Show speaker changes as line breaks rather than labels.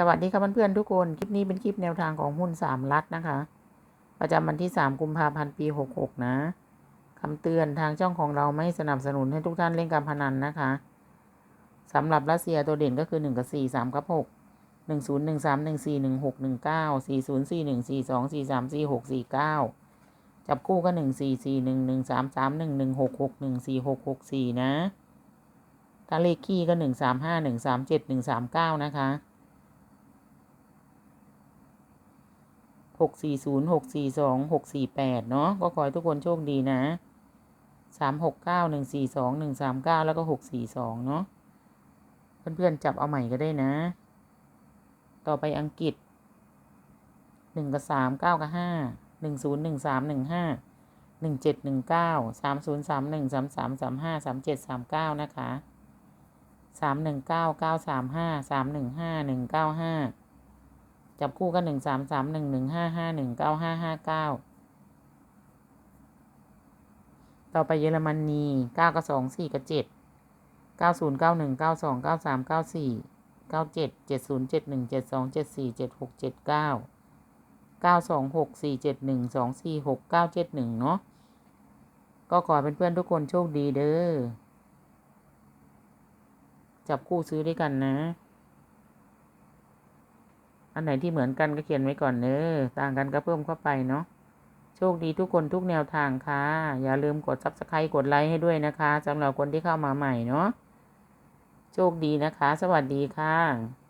สวัสดีครับเพื่อนๆทุกคน คลิปนี้เป็นคลิปแนวทางของหุ้นสามลัดนะคะ ประจำวันที่ 3 กุมภาพันธ์ปี 66 นะคำเตือนทางช่องของเราไม่สนับสนุนให้ทุกท่านเล่นการพนันนะคะสำหรับรัสเซียตัวเด่นก็คือ 1 กับ 4 3 กับ 6 1 0 1 3 1 4 1 6 1 9 4 0 4 1 4 2 4 3 4 6 4 9 จับคู่ก็ 1 4 4 1 1 3 3 1 1 6 6 1 4 6 6 4 นะ ถ้าเลขคี่ก็ 1 3 5 1 3 7 1 3 9 นะคะ หกสี่ศูนย์หกสี่สองหกสี่แปดเนาะก็ขอให้ทุกคนโชคดีนะสามหกเก้าหนึ่งสี่สองหนึ่งสามเก้าแล้วก็หกสี่สองเนาะเพื่อนๆจับเอาใหม่ก็ได้นะ ต่อไปอังกฤษหนึ่งกับสามเก้ากับห้าหนึ่งศูนย์หนึ่งสามหนึ่งห้าหนึ่งเจ็ดหนึ่งเก้าสามศูนย์สามหนึ่งสามสามสามห้าสามเจ็ดสามเก้านะคะสามหนึ่งเก้าเก้าสามห้าสามหนึ่งห้าหนึ่งเก้าห้า จับคู่กันหนึ่งสามสามหนึ่งหนึ่งห้าห้าหนึ่งเก้าห้าห้าเก้าต่อไปเยอรมนีเก้ากับสองสี่กับเจ็ดเก้าศูนย์เก้าหนึ่งเก้าสองเก้าสามเก้าสี่เก้าเจ็ดเจ็ดศูนย์เจ็ดหนึ่งเจ็ดสองเจ็ดสี่เจ็ดหกเจ็ดเก้าเก้าสองหกสี่เจ็ดหนึ่งสองสี่หกเก้าเจ็ดหนึ่งเนาะก็ขอเป็นเพื่อนทุกคนโชคดีเด้อ จับคู่ซื้อด้วยกันนะ อันไหนที่เหมือนกันก็เขียนไว้ก่อนเนอะต่างกันก็เพิ่มเข้าไปเนาะโชคดีทุกคนทุกแนวทางค่ะ อย่าลืมกด subscribe กดไลค์ให้ด้วยนะคะสำหรับคนที่เข้ามาใหม่เนาะโชคดีนะคะ สวัสดีค่ะ